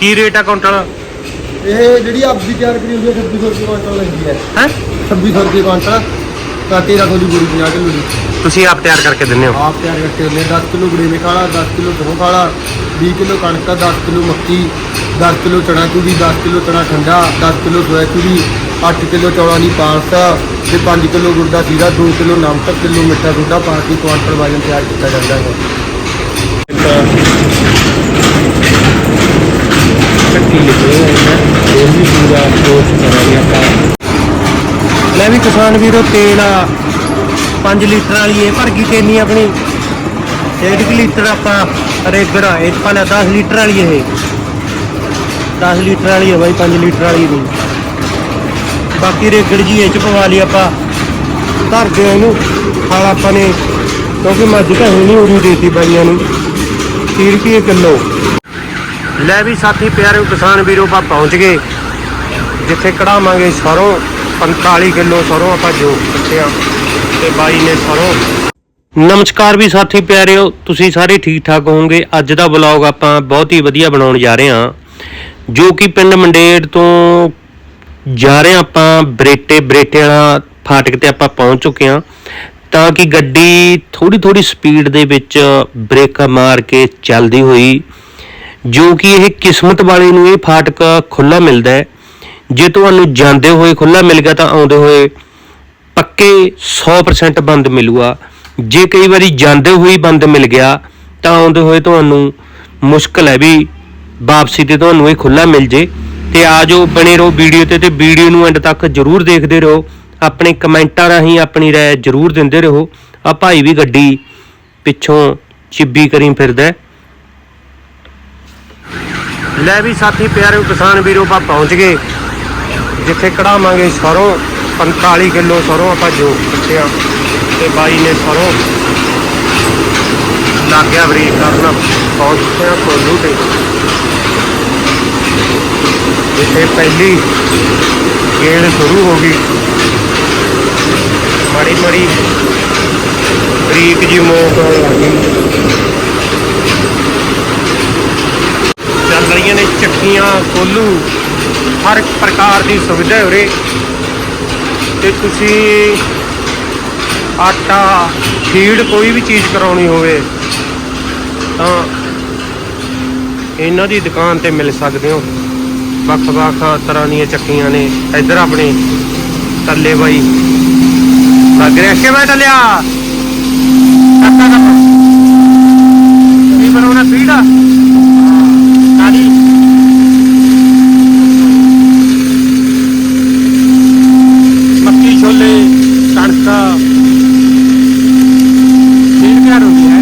ਕੀ rate ਆ quintal ਇਹ ਜਿਹੜੀ ਆਪਦੀ ਤਿਆਰ ਕਰੀ ਹੁੰਦੀ ਹੈ 2600 ਰੁਪਏ ਕੁਆਂਟਲ ਲੈਂਦੀ ਹੈ। ਹੈ? 2600 ਰੁਪਏ ਕੁਆਂਟਲ ਤਾਂ 1300 ਦੀ ਬੋਰੀ 50 ਕਿਲੋ ਦੀ। ਤੁਸੀਂ ਆਪ ਤਿਆਰ ਕਰਕੇ ਦਿੰਦੇ ਹੋ? ਆਪ ਤਿਆਰ ਕਰਕੇ ਹੁੰਦੇ 10 ਕਿਲੋ ਗੜੇਵੇਂ ਕਾਲਾ 10 ਕਿਲੋ ਗਹੂੰ ਕਾਲਾ 20 ਕਿਲੋ ਕਣਕ 10 ਕਿਲੋ ਮੱਕੀ 10 ਕਿਲੋ ਚਣਾ ਚੂਰੀ 10 ਕਿਲੋ ਚਣਾ ਠੰਡਾ 10 ਕਿਲੋ ਸੋਇਆ ਚੂਰੀ 8 ਕਿਲੋ ਚੌਲਾਂ ਦੀ ਪਾਲਸ ਤੇ 5 ਕਿਲੋ ਗੁੜ ਦਾ ਸੀਰਾ 2 ਕਿਲੋ ਨਮਕ ਕਿਲੋ ਮਿੱਠਾ ਸੋਡਾ ਪਾ ਕੇ ਕੁਆਂਟਲ ਵਜਨ ਤਿਆਰ ਕੀਤਾ ਜਾਂਦਾ ਹੈ। ਚੱਕੀ ਲਿਖੇ ਹੋਏ ਨੇ, ਇਹ ਵੀ ਪੂਰਾ ਕੋਰਸ ਕਰਾਂਗੇ ਆਪਾਂ। ਲੈ ਵੀ ਕਿਸਾਨ ਵੀਰੋ, ਤੇਲ ਆ। 5 ਲੀਟਰ ਵਾਲੀ ਇਹ ਭਰ ਗਈ ਕੇਨੀ ਆਪਣੀ। 1.5 ਲੀਟਰ ਆਪਾਂ ਰੇਗਰ ਆ। ਇਹ ਪਾ ਲਿਆ 10 ਲੀਟਰ ਵਾਲੀ ਇਹ। 10 ਲੀਟਰ ਵਾਲੀ ਹੈ ਬਾਈ 5 ਲੀਟਰ ਵਾਲੀ ਨਹੀਂ ਬਾਕੀ ਰੇਗੜ ਜੀ ਇਹ ਚ ਪਵਾ ਲਈ ਆਪਾਂ। ਧਰ ਦਿਓ ਇਹਨੂੰ। ਹਾਲ ਆਪਾਂ ਨੇ, ਕਿਉਂਕਿ ਮੱਝ ਤਾਂ ਹੈ ਨਹੀਂ ਉਰੀ ਦੇਤੀ ਬਾਈਆਂ ਨੂੰ। 30 ਰੁਪਏ ਕਿਲੋ। ਲੈ ਵੀ ਸਾਥੀ ਪਿਆਰੇ ਕਿਸਾਨ ਵੀਰੋ, ਆਪਾਂ ਪਹੁੰਚ ਗਏ। ਜਿੱਥੇ ਕਢਾਵਾਂਗੇ ਸਰੋਂ 45 ਕਿਲੋ ਸਰੋਂ ਆਪਾਂ ਜੋ ਕੱਟਿਆ ਤੇ ਬਾਈ ਨੇ ਸਰੋਂ। ਨਮਸਕਾਰ ਵੀ ਸਾਥੀ ਪਿਆਰਿਓ, ਤੁਸੀਂ ਸਾਰੇ ਠੀਕ ਠਾਕ ਹੋਵੋਗੇ। ਅੱਜ ਦਾ ਵਲੌਗ ਆਪਾਂ ਬਹੁਤ ਹੀ ਵਧੀਆ ਬਣਾਉਣ ਜਾ ਰਹੇ ਹਾਂ। ਜੋ ਕਿ ਪਿੰਡ ਮੰਡੇੜ ਤੋਂ ਜਾ ਰਹੇ ਹਾਂ ਆਪਾਂ, ਬਰੇਟੇ ਬਰੇਟੇ ਵਾਲਾ ਫਾਟਕ ਤੇ ਆਪਾਂ ਪਹੁੰਚ ਚੁੱਕੇ ਹਾਂ। ਤਾਂ ਕਿ ਗੱਡੀ ਥੋੜੀ ਥੋੜੀ ਸਪੀਡ ਦੇ ਵਿੱਚ ਬ੍ਰੇਕਾਂ ਮਾਰ ਕੇ ਚੱਲਦੀ ਹੋਈ ਜੋ ਕਿ ਇਹ ਕਿਸਮਤ ਵਾਲੇ ਨੂੰ ਇਹ ਫਾਟਕ ਖੁੱਲਾ ਮਿਲਦਾ ਹੈ। ਜੇ ਤੁਹਾਨੂੰ ਜਾਂਦੇ ਹੋਏ ਖੁੱਲਾ ਮਿਲ ਗਿਆ ਤਾਂ ਆਉਂਦੇ ਹੋਏ ਪੱਕੇ 100% ਬੰਦ ਮਿਲੂਗਾ। ਜੇ ਕਈ ਵਾਰੀ ਜਾਂਦੇ ਹੋਏ ਬੰਦ ਮਿਲ ਗਿਆ ਤਾਂ ਆਉਂਦੇ ਹੋਏ ਤੁਹਾਨੂੰ ਮੁਸ਼ਕਲ ਹੈ ਵੀ ਵਾਪਸੀ ਤੇ ਤੁਹਾਨੂੰ ਇਹ ਖੁੱਲਾ ਮਿਲ ਜੇ। ਤੇ ਆਜੋ ਬਣੇ ਰਹੋ ਵੀਡੀਓ ਤੇ ਤੇ ਵੀਡੀਓ ਨੂੰ ਐਂਡ ਤੱਕ ਜਰੂਰ ਦੇਖਦੇ ਰਹੋ। ਆਪਣੇ ਕਮੈਂਟਾਂ ਰਾਹੀਂ ਆਪਣੀ ਰਾਏ ਜਰੂਰ ਦਿੰਦੇ ਰਹੋ। ਆ ਭਾਈ ਵੀ ਗੱਡੀ ਪਿੱਛੋਂ ਚਿੱਬੀ ਕਰੀ ਫਿਰਦਾ ਲੈ ਵੀ ਸਾਥੀ ਪਿਆਰੇ ਕਿਸਾਨ ਵੀਰੋ, ਆਪਾਂ ਪਹੁੰਚ ਗਏ। ਜਿੱਥੇ ਕਢਾਵਾਂਗੇ ਸਰੋਂ 45 ਕਿਲੋ ਸਰੋਂ ਆਪਾਂ ਜੋ ਕੱਟਿਆ ਤੇ ਬਾਈ ਨੇ ਸਰੋਂ ਲੱਗ ਗਿਆ ਬਰੀਕ ਕਰਨ। ਪਹੁੰਚ ਗਏ ਕੋਲੂ ਤੇ। ਜਿੱਥੇ ਪਹਿਲੀ ਗੇੜ ਸ਼ੁਰੂ ਹੋ ਗਈ। ਮਾੜੀ ਮਾੜੀ ਬਰੀਕ ਜੀ ਮੋਕ ਆਉਣ ਲੱਗ। ਗਈ ਨੇ ਚੱਕੀਆਂ ਕੋਲੂ ਹਰ ਪ੍ਰਕਾਰ ਦੀ ਸੁਵਿਧਾ ਉਰੇ। ਤੇ ਤੁਸੀਂ ਆਟਾ ਫੀਡ ਕੋਈ ਵੀ ਚੀਜ਼ ਕਰਾਉਣੀ ਹੋਵੇ, ਤਾਂ ਇਹਨਾਂ ਦੀ ਦੁਕਾਨ ਤੇ ਮਿਲ ਸਕਦੇ ਹੋ। ਵੱਖ-ਵੱਖ ਤਰ੍ਹਾਂ ਦੀਆਂ ਚੱਕੀਆਂ ਨੇ। ਇੱਧਰ ਆਪਣੇ ਟੱਲੇ ਬਾਈ। ਲੱਗ ਰਿਹਾ ਕਿਵੇਂ ਟੱਲਿਆ ਕੱਟਾ ਕੱਟਾ ਕੀ ਬਣਾਉਣਾ ਫੀਡ ਆ ਕਾਦੀ ਮੱਕੀ ਛੋਲੇ ਕਣਕ ਫੀਡ ਤਿਆਰ ਹੁੰਦੀ ਹੈ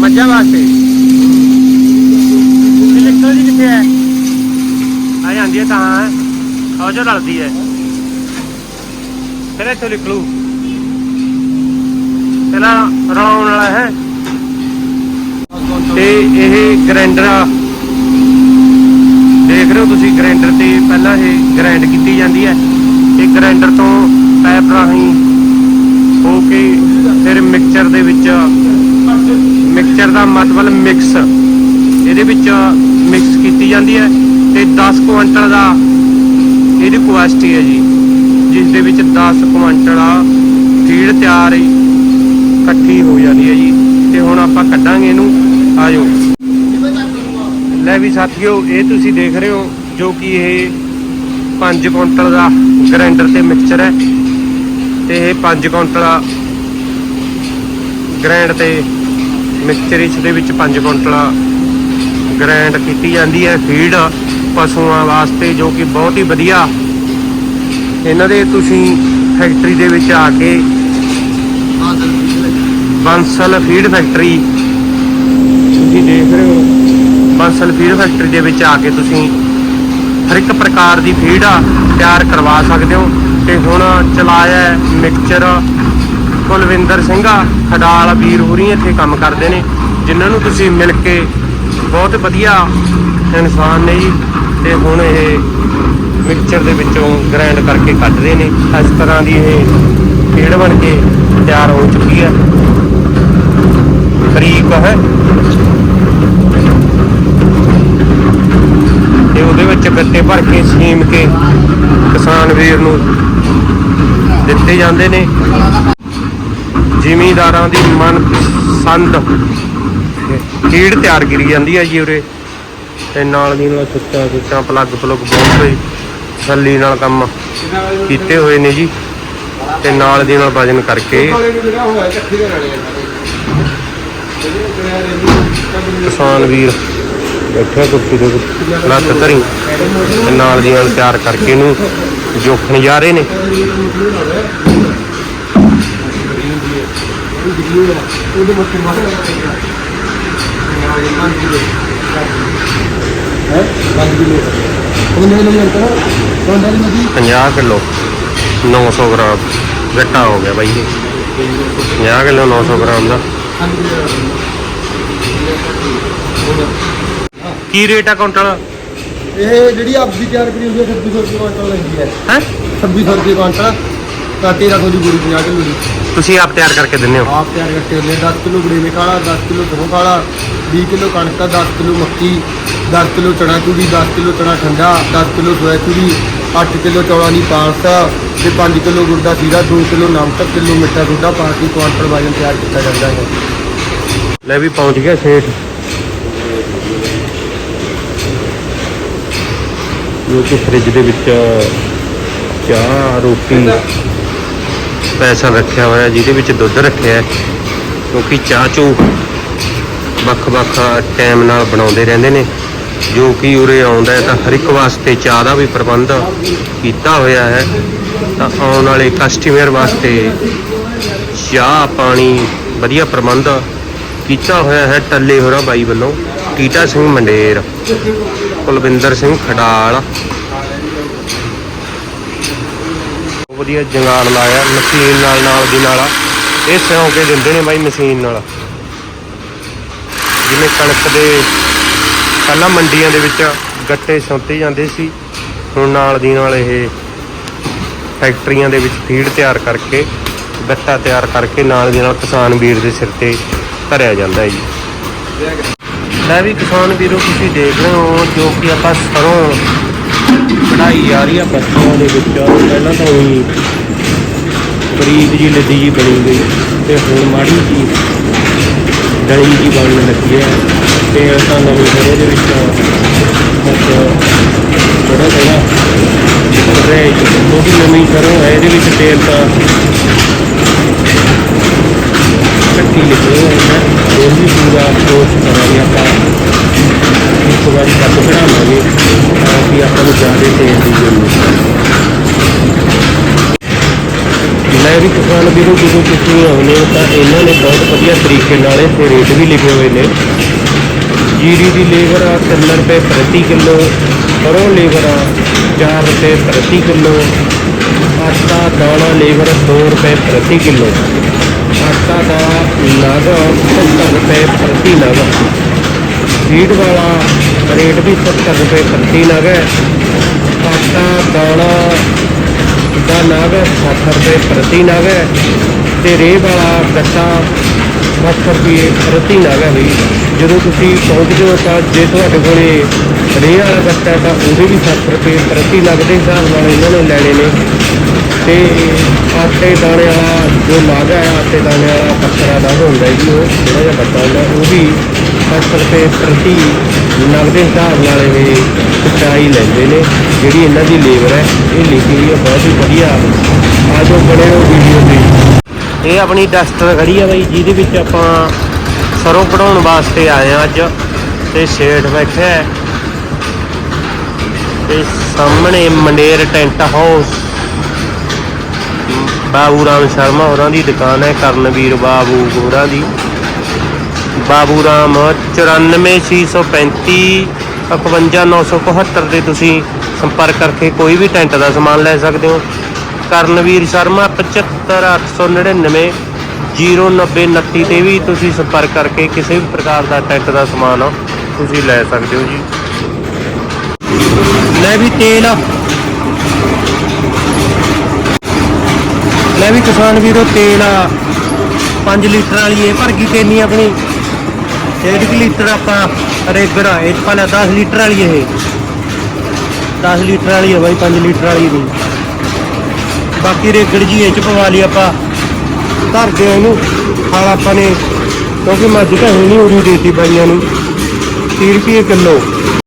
ਮੱਝਾਂ ਵਾਸਤੇ ਇਲੈਕਟ੍ਰੋ ਦੀ ਕਿੱਥੇ ਹੈ ਆ ਜਾਂਦੀ ਹੈ ਤਾਂ ਉਹ ਜੋ ਰਲਦੀ ਹੈ। ਫਿਰ ਇੱਥੋਂ ਨਿਕਲੂ ਪਹਿਲਾਂ ਰਲਾਉਣ ਵਾਲਾ ਹੈ। ਤੇ ਇਹ ਗ੍ਰਾਈਂਡਰ ਆ। ਦੇਖ ਰਹੇ ਹੋ ਤੁਸੀਂ ਗ੍ਰਾਈਂਡਰ ਤੇ ਪਹਿਲਾਂ ਇਹ ਗ੍ਰਾਈਂਡ ਕੀਤੀ ਜਾਂਦੀ ਹੈ। ਇਹ ਗ੍ਰਾਈਂਡਰ ਤੋਂ ਪੈਪ ਰਾਹੀਂ ਹੋ ਕੇ ਫਿਰ ਮਿਕਸਚਰ ਦੇ ਵਿੱਚ ਮਿਕਸਚਰ ਦਾ ਮਤਲਬ ਮਿਕਸ ਇਹਦੇ ਵਿੱਚ ਮਿਕਸ ਕੀਤੀ ਜਾਂਦੀ ਹੈ। ਤੇ 10 ਕੁਇੰਟਲ ਦਾ ਇਹਦੀ ਕੁਆਸਟੀ ਹੈ ਜੀ, ਜਿਸ ਦੇ ਵਿੱਚ 10 ਕੁਇੰਟਲ ਆ ਫੀਡ ਤਿਆਰ ਇਕੱਠੀ ਹੋ ਜਾਂਦੀ ਹੈ ਜੀ, ਤੇ ਹੁਣ ਆਪਾਂ ਕੱਢਾਂਗੇ ਇਹਨੂੰ, ਆਜੋ। ਲੈ ਵੀ ਸਾਥੀਓ, ਇਹ ਤੁਸੀਂ ਦੇਖ ਰਹੇ ਹੋ, ਜੋ ਕਿ ਇਹ 5 ਕੁਇੰਟਲ ਦਾ ਗ੍ਰਾਈਂਡਰ ਤੇ ਮਿਕਸਚਰ ਹੈ, ਤੇ ਇਹ 5 ਕੁਇੰਟਲ ਗ੍ਰੈਂਡ ਤੇ ਮਿਕਸਚਰ ਇਸ ਦੇ ਵਿੱਚ 5 ਕੁਇੰਟਲ ਗ੍ਰੈਂਡ ਕੀਤੀ ਜਾਂਦੀ ਹੈ, ਫੀਡ। ਪਸ਼ੂਆਂ ਵਾਸਤੇ ਜੋ ਕਿ ਬਹੁਤ ਹੀ ਵਧੀਆ। ਇਹਨਾਂ ਦੇ ਤੁਸੀਂ ਫੈਕਟਰੀ ਦੇ ਵਿੱਚ ਆ ਕੇ ਬੰਸਲ ਫੀਡ ਫੈਕਟਰੀ ਤੁਸੀਂ ਦੇਖ ਰਹੇ ਹੋ। ਬੰਸਲ ਫੀਡ ਫੈਕਟਰੀ ਦੇ ਵਿੱਚ ਆ ਕੇ ਤੁਸੀਂ ਹਰ ਇੱਕ ਪ੍ਰਕਾਰ ਦੀ ਫੀਡ ਆ ਤਿਆਰ ਕਰਵਾ ਸਕਦੇ ਹੋ। ਤੇ ਹੁਣ ਚਲਾਇਆ ਹੈ ਮਿਕਸਚਰ ਕੁਲਵਿੰਦਰ ਸਿੰਘ ਖਡਾਲ ਵੀਰ ਹੋਰੀ ਇੱਥੇ ਕੰਮ ਕਰਦੇ ਨੇ। ਜਿਨ੍ਹਾਂ ਨੂੰ ਤੁਸੀਂ ਮਿਲ ਕੇ ਬਹੁਤ ਵਧੀਆ ਇਨਸਾਨ ਨੇ ਜੀ। ਤੇ ਹੁਣ ਇਹ ਮਿਕਸਚਰ ਦੇ ਵਿੱਚੋਂ ਗ੍ਰਾਈਂਡ ਕਰਕੇ ਕੱਢਦੇ ਨੇ। ਇਸ ਤਰ੍ਹਾਂ ਦੀ ਇਹ ਫੀਡ ਬਣ ਕੇ ਤਿਆਰ ਹੋ ਚੁੱਕੀ ਹੈ। ਬਰੀਕ ਹੈ। ਉਹਦੇ ਵਿੱਚ ਗੱਟੇ ਭਰ ਕੇ ਸੀਮ ਕੇ ਕਿਸਾਨ ਵੀਰ ਨੂੰ ਦਿੱਤੇ ਜਾਂਦੇ ਨੇ। ਜ਼ਿਮੀਂਦਾਰਾਂ ਦੀ ਮਨਪਸੰਦ ਫੀਡ ਤਿਆਰ ਕਰੀ ਜਾਂਦੀ ਹੈ ਜੀ ਉਰੇ। ਤੇ ਨਾਲ ਦੀ ਨਾਲ ਸੁੱਚਾ ਸੁੱਚਾ ਪਲੱਗ ਪਲੁੱਗ ਬਹੁਤ ਹੀ ਸੱਲੀ ਨਾਲ ਕੰਮ ਕੀਤੇ ਹੋਏ ਨੇ ਜੀ। ਤੇ ਨਾਲ ਦੀ ਨਾਲ ਵਜਨ ਕਰਕੇ। ਕਿਸਾਨ ਵੀਰ ਬੈਠਿਆ ਕੁਰਸੀ ਦੇ ਲੱਤ ਧਰੀ। ਤੇ ਨਾਲ ਦੀ ਨਾਲ ਤਿਆਰ ਕਰਕੇ ਇਹਨੂੰ ਜੋਖਣ ਜਾ ਰਹੇ ਨੇ। ਉਹਦੇ ਮੱਥੇ ਮਾਰੇ 50 ਕਿਲੋ 900 ਗ੍ਰਾਮ। ਗੱਟਾ ਹੋ ਗਿਆ ਬਾਈ ਇਹ। 50 ਕਿਲੋ 900 ਗ੍ਰਾਮ ਦਾ। ਕੀ ਰੇਟ ਆ ਕੁਇੰਟਲ? ਇਹ ਜਿਹੜੀ ਆਪਦੀ ਤਿਆਰ ਕਰੀ ਹੁੰਦੀ ਹੈ 2600 ਰੁਪਏ ਕੁਆਂਟਲ ਲੈਂਦੀ ਹੈ। ਹੈ? 2600 ਰੁਪਏ ਕੁਆਂਟਲ ਤਾਂ 1300 ਦੀ ਗੋਲੀ 50 ਕਿਲੋ ਦੀ। ਤੁਸੀਂ ਆਪ ਤਿਆਰ ਕਰਕੇ ਦਿੰਦੇ ਹੋ? ਆਪ ਤਿਆਰ ਕਰਕੇ ਹੁੰਦੇ 10 ਕਿਲੋ ਗੜੇਵੇਂ ਕਾਲਾ 10 ਕਿਲੋ ਗਹੂੰ ਕਾਲਾ 20 ਕਿਲੋ ਕਣਕ 10 ਕਿਲੋ ਮੱਕੀ 10 ਕਿਲੋ ਚਣਾ ਚੂਰੀ 10 ਕਿਲੋ ਚਣਾ ਠੰਡਾ 10 ਕਿਲੋ ਸੋਇਆ ਚੂਰੀ 8 ਕਿਲੋ ਚੌਲਾਂ ਦੀ ਪਾਲਸ ਤੇ 5 ਕਿਲੋ ਗੁੜ ਦਾ ਸੀਰਾ 2 ਕਿਲੋ ਨਮਕ ਕਿਲੋ ਮਿੱਠਾ ਸੋਡਾ ਪਾ ਕੇ ਕੁਆਂਟਲ ਵਜਨ ਤਿਆਰ ਕੀਤਾ ਜਾਂਦਾ ਹੈ। ਲੈ ਵੀ ਪਹੁੰਚ ਗਿਆ ਸੇਠ। ਜੋ ਕਿ ਫ੍ਰਿਜ ਦੇ ਵਿੱਚ ਚਾਹ ਰੋਟੀ ਪੈਸਾ ਰੱਖਿਆ ਹੋਇਆ, ਜਿਹਦੇ ਵਿੱਚ ਦੁੱਧ ਰੱਖਿਆ ਹੈ। ਕਿਉਂਕਿ ਚਾਹ ਚੂ ਵੱਖ-ਵੱਖ ਟਾਈਮ ਨਾਲ ਬਣਾਉਂਦੇ ਰਹਿੰਦੇ ਨੇ। ਜੋ ਕਿ ਉਰੇ ਆਉਂਦਾ ਹੈ ਤਾਂ ਹਰ ਇੱਕ ਵਾਸਤੇ ਚਾਹ ਦਾ ਵੀ ਪ੍ਰਬੰਧ ਕੀਤਾ ਹੋਇਆ ਹੈ। ਤਾਂ ਆਉਣ ਵਾਲੇ ਕਸਟਮਰ ਵਾਸਤੇ ਚਾਹ, ਪਾਣੀ ਵਧੀਆ ਪ੍ਰਬੰਧ ਕੀਤਾ ਹੋਇਆ ਹੈ ਟੱਲੇ ਹੋਰਾ ਬਾਈ ਵੱਲੋਂ। ਟੀਟਾ ਸਿੰਘ ਮੰਡੇਰ, ਕੁਲਵਿੰਦਰ ਸਿੰਘ ਖਡਾਲ ਬਹੁਤ ਵਧੀਆ ਜੰਗਾਲ ਲਾਇਆ, ਮਸ਼ੀਨ ਨਾਲ ਨਾਲ ਦੀ ਨਾਲ। ਇਹ ਸਿਉਂ ਕੇ ਦਿੰਦੇ ਨੇ ਬਾਈ ਮਸ਼ੀਨ ਨਾਲ। ਜਿਵੇਂ ਕਣਕ ਦੇ ਪਹਿਲਾਂ ਮੰਡੀਆਂ ਦੇ ਵਿੱਚ ਗੱਟੇ ਸੁੱਤੇ ਜਾਂਦੇ ਸੀ, ਹੁਣ ਨਾਲ ਦੀ ਨਾਲ ਇਹ ਫੈਕਟਰੀਆਂ ਦੇ ਵਿੱਚ ਫੀਡ ਤਿਆਰ ਕਰਕੇ, ਗੱਟਾ ਤਿਆਰ ਕਰਕੇ ਨਾਲ ਦੀ ਨਾਲ ਕਿਸਾਨ ਵੀਰ ਦੇ ਸਿਰ ਤੇ ਧਰਿਆ ਜਾਂਦਾ ਹੈ ਜੀ। ਮੈਂ ਵੀ ਕਿਸਾਨ ਵੀਰੋ, ਤੁਸੀਂ ਦੇਖ ਰਹੇ ਹੋ ਜੋ ਕਿ ਆਪਾਂ ਸਰੋਂ ਕਢਾਈ ਜਾ ਰਹੀ ਆ ਬੱਚਿਆਂ ਦੇ ਵਿੱਚ। ਪਹਿਲਾਂ ਤਾਂ ਉਹੀ ਬਰੀਕ ਜੀ ਲੱਦੀ ਜੀ ਬਣੀ ਗਈ ਤੇ ਹੁਣ ਮਾੜੀ ਜੀ ਡਲੀ ਜੀ ਬਣਨ ਲੱਗੀ ਹੈ ਤੇ ਤਾਂ ਨਵੇਂ ਸਰੋਂ ਦੇ ਵਿੱਚ ਬਸ ਥੋੜਾ ਥੋੜਾ ਨਿਕਲ ਰਿਹਾ ਕਿਉਂਕਿ ਨਵੀਂ ਕਰੋ ਹੈ, ਇਹਦੇ ਵਿੱਚ ਤੇਲ ਤਾਂ ਕੱਟੀ ਲਿਖੇ ਹੋਏ ਹੈ ਇਹ ਵੀ ਪੂਰਾ ਕੋਰਸ ਕਰਾਂਗੇ ਆਪਾਂ। ਇੱਕ ਵਾਰੀ ਕੱਟ ਕਢਾਵਾਂਗੇ ਕਿ ਆਪਾਂ ਨੂੰ ਜ਼ਿਆਦਾ ਤੇਲ ਦੀ ਜ਼ਰੂਰਤ ਮੈਂ ਵੀ ਕਿਸਾਨ ਵੀਰੋ, ਜਦੋਂ ਤੁਸੀਂ ਆਉਂਦੇ ਹੋ ਤਾਂ ਇਹਨਾਂ ਨੇ ਬਹੁਤ ਵਧੀਆ ਤਰੀਕੇ ਨਾਲ ਇਹ ਰੇਟ ਵੀ ਲਿਖੇ ਹੋਏ ਨੇ। ਜੀਰੀ ਦੀ ਲੇਬਰ ਆ 3 ਰੁਪਏ ਪ੍ਰਤੀ ਕਿਲੋ, ਸਰੋਂ ਲੇਬਰ ਆ 4 ਰੁਪਏ ਪ੍ਰਤੀ ਕਿਲੋ, ਆਟਾ ਦਾਣਾ ਲੇਬਰ 2 ਰੁਪਏ ਪ੍ਰਤੀ ਕਿਲੋ। ਆਟਾ ਦਾ ਨਗ 70 ਰੁਪਏ ਪ੍ਰਤੀ ਨਗ। ਫੀਡ ਵਾਲਾ ਰੇਟ ਵੀ 70 ਰੁਪਏ ਪ੍ਰਤੀ ਨਗ ਹੈ। ਆਟਾ ਦਾਣਾ ਦਾ ਨਗ 60 ਰੁਪਏ ਪ੍ਰਤੀ ਨਗ ਹੈ। ਤੇ ਰੇਹ ਵਾਲਾ ਗੱਟਾ 60 ਰੁਪਏ ਪ੍ਰਤੀ ਨਗ ਹੈ ਵੀ। ਜਦੋਂ ਤੁਸੀਂ ਪਹੁੰਚਦੇ ਹੋ ਤਾਂ ਜੇ ਤੁਹਾਡੇ ਕੋਲੇ ਰੇਹ ਵਾਲਾ ਗੱਟਾ ਤਾਂ ਉਹਦੇ ਵੀ 60 ਰੁਪਏ ਪ੍ਰਤੀ ਨਗ ਦੇ ਹਿਸਾਬ ਨਾਲ ਇਹਨਾਂ ਨੇ ਲੈਣੇ ਨੇ। ਤੇ ਆਟੇ, ਦਾਣੇ ਵਾਲਾ ਜੋ ਨਾਗਾ ਹੈ, ਆਟੇ, ਦਾਣੇ ਵਾਲਾ ਪੱਥਰਾ ਦਾ ਹੁੰਦਾ ਜੀ, ਉਹ ਥੋੜਾ ਜਿਹਾ ਵੱਡਾ ਹੁੰਦਾ, ਉਹ ਵੀ 60 ਰੁਪਏ ਪ੍ਰਤੀ ਨਗ ਹਿਸਾਬ ਨਾਲ ਇਹ ਸਚਾਈ ਲੈਂਦੇ ਨੇ। ਜਿਹੜੀ ਇਹਨਾਂ ਦੀ ਲੇਬਰ ਹੈ, ਇਹ ਲਿਖੀ ਹੋਈ ਹੈ, ਬਹੁਤ ਹੀ ਵਧੀਆ। ਆ ਜੋ ਬਣੇ ਹੋ ਵੀਡੀਓ ਤੇ। ਇਹ ਆਪਣੀ ਡਸਟਰ ਖੜੀ ਆ ਬਾਈ, ਜਿਹਦੇ ਵਿੱਚ ਆਪਾਂ ਸਰੋਂ ਕਢਾਉਣ ਵਾਸਤੇ ਆਏ ਆ ਅੱਜ। ਤੇ ਸੇਠ ਬੈਠਾ ਹੈ। ਤੇ ਸਾਹਮਣੇ ਮੰਡੇਰ ਟੈਂਟ ਹਾਊਸ ਬਾਬੂ ਰਾਮ ਸ਼ਰਮਾ ਹੋਰਾਂ ਦੀ ਦੁਕਾਨ ਹੈ, ਕਰਨਵੀਰ ਬਾਬੂ ਹੋਰਾਂ ਦੀ। ਬਾਬੂ ਰਾਮ 94635 51971 'ਤੇ ਤੁਸੀਂ ਸੰਪਰਕ ਕਰਕੇ ਕੋਈ ਵੀ ਟੈਂਟ ਦਾ ਸਮਾਨ ਲੈ ਸਕਦੇ ਹੋ। ਕਰਨਵੀਰ ਸ਼ਰਮਾ 75899 09029 ਤੇ ਵੀ ਤੁਸੀਂ ਸੰਪਰਕ ਕਰਕੇ ਕਿਸੇ ਵੀ ਪ੍ਰਕਾਰ ਦਾ ਟੈਂਟ ਦਾ ਸਮਾਨ ਤੁਸੀਂ ਲੈ ਸਕਦੇ ਹੋ ਜੀ। ਲੈ ਵੀ ਤੇਲ ਲੈ ਵੀ ਕਿਸਾਨ ਵੀਰੋ ਤੇਲ 5 ਲੀਟਰ ਵਾਲੀ ਇਹ ਭਰ ਗਈ ਕੇਨੀ ਆਪਣੀ। 1.5 ਲੀਟਰ ਆਪਾਂ ਰੇਗੜਾ ਇਹ ਪਹਿਲਾਂ 10 ਲੀਟਰ ਵਾਲੀ ਇਹ। 10 ਲੀਟਰ ਵਾਲੀ ਹੈ ਬਾਈ 5 ਲੀਟਰ ਵਾਲੀ ਨਹੀਂ ਬਾਕੀ ਰੇਗੜ ਜੀ ਇਹ ਚ ਪਵਾ ਲਈ ਆਪਾਂ। ਧਰਦੇ ਆ ਇਹਨੂੰ। ਹਾਲ ਆਪਾਂ ਨੇ, ਕਿਉਂਕਿ ਮੱਝ ਤਾਂ ਹੈ ਨਹੀਂ ਉਰੀ ਦੇਤੀ ਬਾਈਆਂ ਨੂੰ। 30 ਰੁਪਏ ਕਿਲੋ।